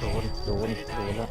โดน โดน โดนแล้ว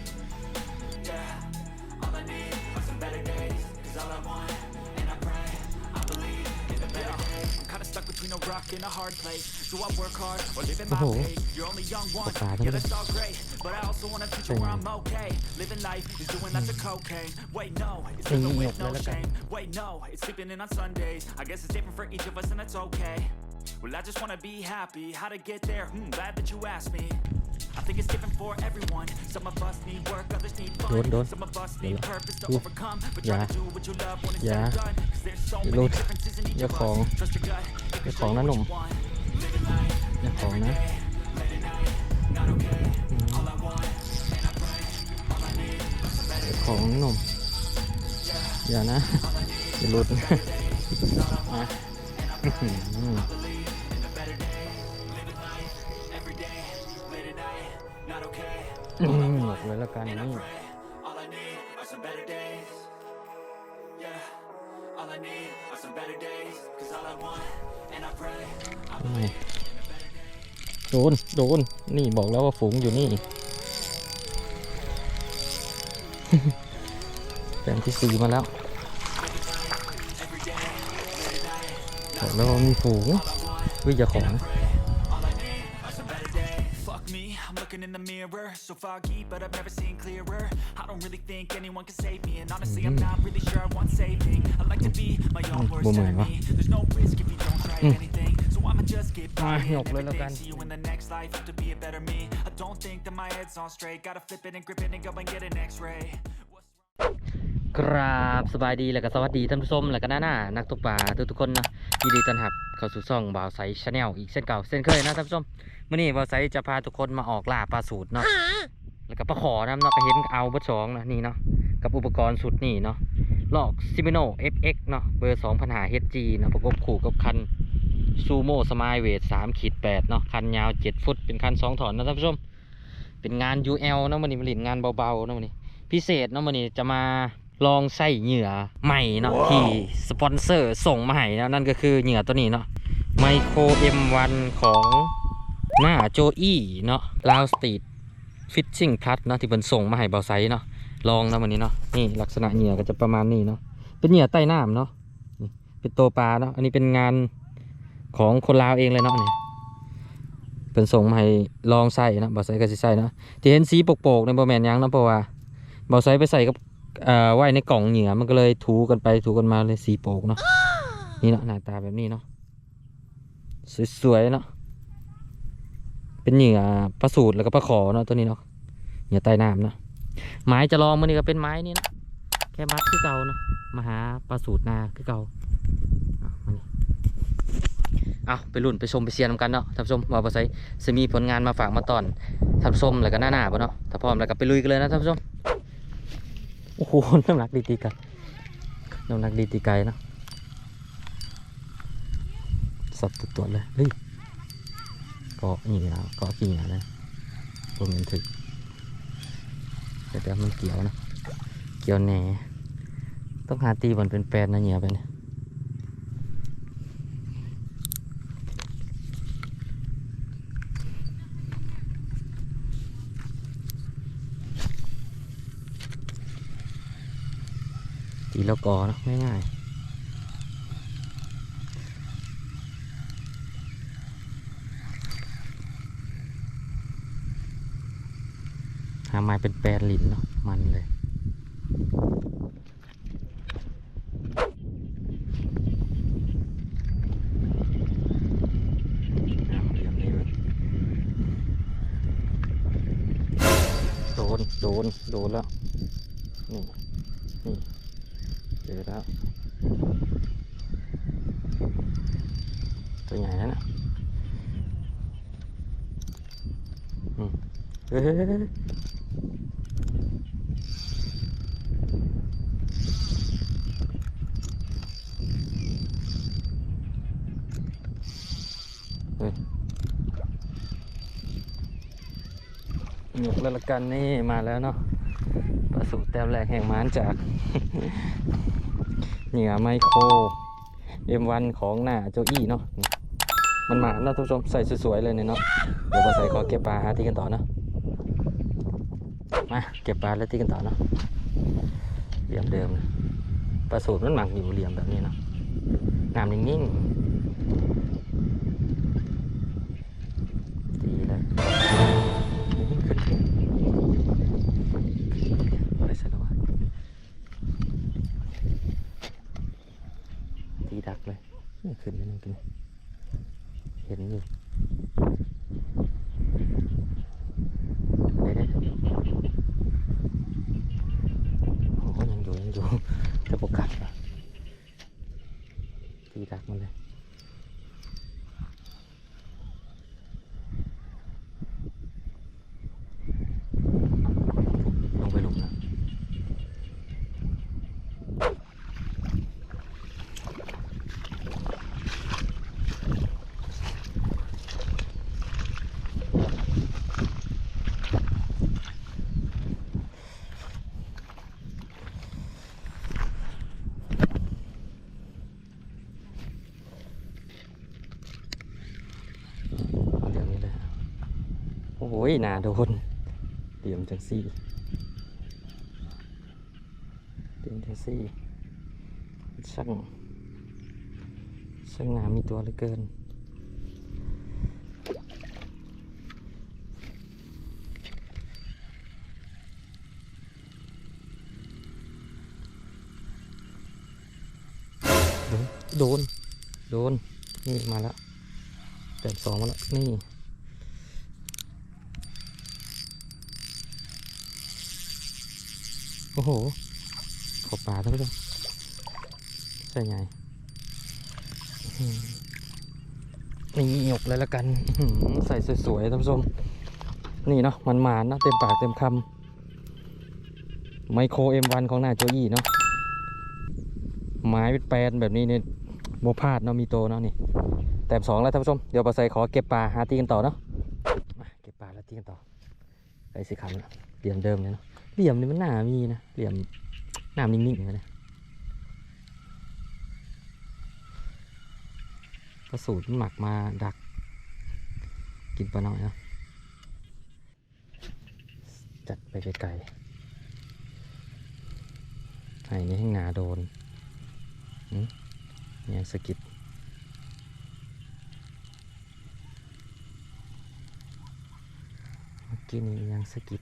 between a rock and a hard place. Do I work hard or live in my pace? You're only young once, Baka yeah, that's all great. But I also want a future where I'm okay. Living life is doing lots of cocaine. Wait, no, it's living with no shame. Wait, no, it's sleeping in on Sundays. I guess it's different for each of us, and that's okay. Well, I just wanna be happy. How to get there? Hmm, glad that you asked me. I think it's different for everyone. Some of us need work, others need fun. Don't, don't. Some of us need purpose to overcome. But Yeah. try to do what you love when it's Yeah. done. 'Cause there's so many differences in each of us. Trust your gut. เดี๋ยวของนะหนุ่มเดี๋ยวของนะเดี๋ยวของหนุ่มเดี๋ยวนะอย่าหลุดนะหลบเลยละกันนี่ โดน โดน นี่บอกแล้วว่าฝูงอยู่นี่แปลงที่สี่มาแล้วบอกแล้วว่ามีฝูงเฮ้ยอย่าของ Fuck me, I'm looking in the mirror, so foggy, but I've never seen clearer. I don't really think anyone can save me, and honestly, I'm not really sure I want saving. I like to be my own worst boomer, enemy. There's no risk if you don't try anything, so I'ma just get by. Ah, nhọc lên là everything. gan. See you in the next life, have to be a better me. I don't think that my head's on straight, gotta flip it and grip it and go and get an X-ray. What's กราบสบายดีแล้วก็สวัสดีท่านผู้ชมแล้วก็หน้าหน้านักตกปลาทุกทุกๆคนนะยินดีต้อนรับเข้าสู่ช่องบ่าวไซชาแนลอีกเช่นเก่าเช่นเคยนะท่านผู้ชมมื่อนี้บ่าวไซจะพาทุกคนมาออกล่าปลาสูตรเนาะแล้วก็ปลาขอนะเนาะก็เห็นเอาเบอร์สองนะนี่เนาะกับอุปกรณ์สุดนี่เนาะลอกซิมิโน FX เนาะเบอร์2 0 0 0 HG เนาะประกบคู่กับคัน ซูโม่สมายเวท3ขีด8เนาะคันยาว7ฟุตเป็นคัน2ถอนนะท่านผู้ชม เป็นงาน UL เนาะมันนี้ผลิตงานเบาๆเนาะมันนี้พิเศษเนาะมันนี้จะมาลองใส่เหยื่อใหม่เนาะที่สปอนเซอร์ส่งมาให้นะนั่นก็คือเหยื่อตัวนี้เนาะไมโคร M1 ของหน้าโจอี้เนาะลาวสตรีทฟิชชิ่งพลัสเนาะที่เพิ่นส่งมาให้เบาไซเนาะลองนะวันนี้เนาะนี่ลักษณะเหยื่อก็จะประมาณนี้เนาะเป็นเหยื่อใต้น้ำเนาะนี่เป็นตัวปลาเนาะอันนี้เป็นงาน ของคนลาวเองเลยเนาะนี่เป็นส่งมาให้ลองใส่นะเบาไซก็สิใส่เนาะที่เห็นสีโปกๆในบอแมนยังนะเพราะว่าเบาไซไปใส่กับเอ่อไว้ในกล่องเหงื่อมันก็เลยถูกันไปถูกันมาเลยสีโปกเนาะนี่เนาะหน้าตาแบบนี้เนาะสวยๆเนาะเป็นเหงื่อปลาสูตรแล้วก็ปลาขอเนาะตัวนี้เนาะเหงื่อใต้น้ำเนาะไม้จะลองมันนี่ก็เป็นไม้นี่นะแค่มัดคือเก่าเนาะมาหาปลาสูตรนาคือเก่า เอาไปรุ่นไปชมไปเชียร์นำกันเนาะท่านผู้ชมว่าเบาไซจะมีผลงานมาฝากมาตอนท่านผู้ชมแล้วก็หน้าหน้าบ่เนาะถ้าพร้อมแล้วก็ไปลุยกันเลยนะท่านผู้ชมโอ้โหน้ำหนักดีตีไกันน้ำหนักดีตีไกลเนาะสับตัวเลยเฮ้ยเกาะนี่นะเกาะกี่อย่างนะผมเห็นถึกแต่แต่มันเกี่ยวนะเกี่ยวแหน่ต้องหาตีบอลเป็นแปดนะเหนียวไปเนี่ย ตีแล้วกอนะง่ายๆหาไม้เป็นแปลนหลินเนาะมันเลย โดน โดน โดนแล้ว นี่ นี่ เจอแล้ว ตัวใหญ่แล้วนะอืมเฮ้ยเฮ้ยเฮ้ยเฮ้ยเฮ้ยหยกแล้วละกันนี่มาแล้วเนาะประสูติแต้มแรกแห่งมานจาก เหนือไมโคร M1 ของหน้าโจอี้เนาะมันมาเนาะทุกชมใส่สวยๆเลยเนี่ยเนาะเดี๋ยวมาใส่ขอเก็บปลาหาที่กันต่อเนาะมาเก็บปลาแล้วที่กันต่อเนาะเหลี่ยมเดิมนะปลาสูตรมันหมักอยู่เหลี่ยมแบบนี้เนาะน้ำนิ่งๆดีเลยขึ้นขึ้นอะไรสักวะ ตีดักเลยนี่ขึ้นไปนั่นกินเห็นอยู่ได้ได้โอ้โหยังอยู่ยังอยู่ จะปกัดอะตีดักมันเลยลงไปหลุมนะ เดี๋ยวนี้เลย โอ้ยหนาโดนเตรียมจังซี่เตรียมจังซี่ช่างช่างงามมีตัวเหลือเกินโดน โดน นี่มาแล้วแต้มสองมาแล้ว นี่ โอ้โหขอบปลาท่านผู้ชมใช่ไงนี่หยกเลยละกัน ใส่สวยๆท่านผู้ชมนี่เนาะมันหมานนะเต็มปากเต็มคำไมโครเอ็มวันของหน้าโจยี่เนาะไม้เป็นแปลนแบบนี้เนี่ยโมพาดเนาะมีโตเนาะนี่แต้มสองแล้วท่านผู้ชมเดี๋ยวปลาใส่ขอเก็บปลาหาตีกันต่อเนาะเก็บปลาแล้วตีกันต่อไอ้สิคำละเหลี่ยมเดิมเลยเนาะ เหลี่ยมนี่มันหนามีนะ เหลี่ยมหนามนิ่งๆอย่างนี้นะกระสูตรหมักมาดัก กินปลาหน่อยเนาะจัดไปไกลๆไอ้นี่ให้งาโดนหืมยังสะกิดเมื่อกี้นี้ยังสะกิด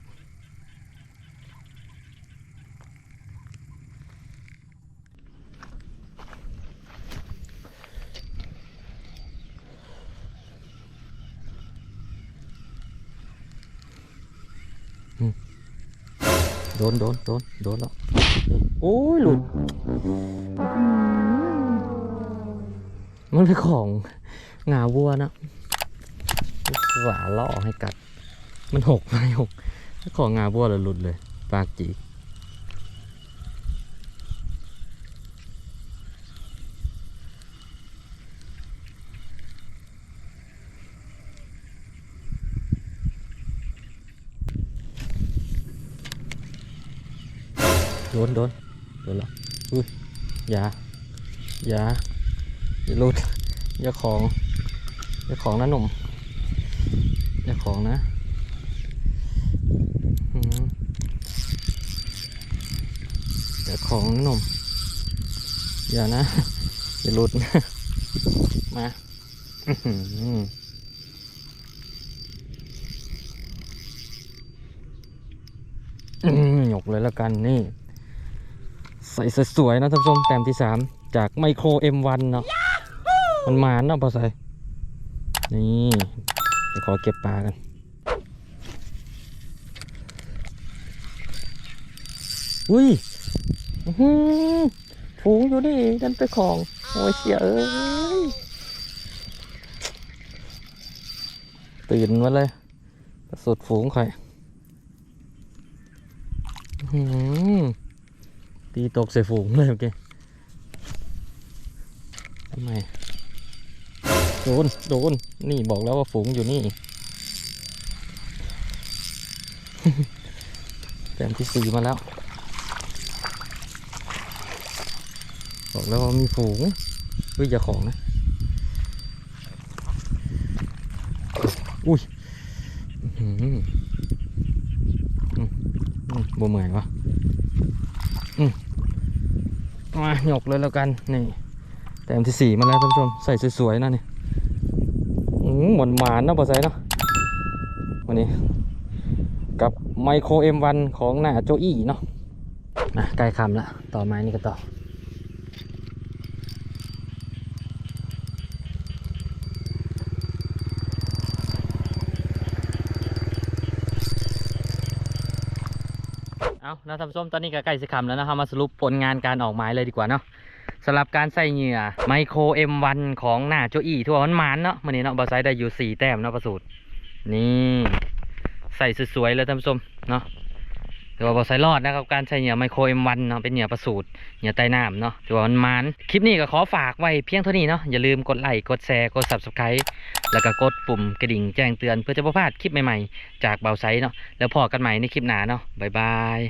โดนโดนโดนโดนแล้วโอ้ยหลุดมันเป็นของงาวัวนะสาล่อให้กัด มันหกไปหกถ้าของงาวัวเลยหลุดเลย ปากจี โดนโดนโดนแล้วอุ้ยอย่าอย่าอย่าหลุดอย่าของอย่าของนะหนุ่มอย่าของนะอย่าของนะหนุ่มอย่านะอย่าหลุดนะมาอื้อหืออืมหยกเลยแล้วกันนี่ ใส่สวยๆนะท่านผู้ชมแต้มที่สามจากไมโคร M1 เนาะมันมานเนาะพอใส่นี่เดี๋ยวขอเก็บปลากันอุ้ยอื้อหือฝูงอยู่นี่ดันไปของ โอ้ยเสียเอ้ย ตื่นมาเลยสุดฝูงข่อยอื้อหือ ตีตกใส่ฝูงเลยโอเคทำไมโดน โดน นี่บอกแล้วว่าฝูงอยู่นี่ แต้มที่สี่มาแล้ว บอกแล้วว่ามีฝูงเฮ้ยอย่าของนะ อุ้ยหืมบ่เหมือนวะ มาหยกเลยแล้วกันนี่แต้มที่สี่มาแล้วท่านผู้ชมใส่สวยๆนะนี่อืมหมอนหมานเนาะพอใส่เนาะวันนี้ กับไมโครเอ็มวันของหน้าโจอี้เนาะอะใกล้คำละต่อไม้นี่ก็ต่อ เอาท่านผู้ชมตอนนี้ก็ใกล้สิคำแล้วนะครับมาสรุปผลงานการออกหมายเลยดีกว่าเนาะสำหรับการใส่เหยื่อไมโคร M1 ของหน้าโจอี้ทั่วมันมานเนาะมันนี้เนาะบอไซได้อยู่4แต้มเนาะประสูตรนี่ใส่สวยๆเลยท่านผู้ชมเนาะถือว่าบอไซรอดนะครับการใช้เหยื่อไมโคร M1 เนาะเป็นเหยื่อประสูตรเหยื่อใต้น้ำเนาะถือว่ามันมานคลิปนี้ก็ขอฝากไว้เพียงเท่านี้เนาะอย่าลืมกดไลค์กดแชร์กด Subscribe แล้วก็กดปุ่มกระดิ่งแจ้งเตือนเพื่อจะไม่พลาดคลิปใหม่ๆ จากเบาไซเนาะแล้วพอกันใหม่ในคลิปหน้าเนาะบ๊ายบาย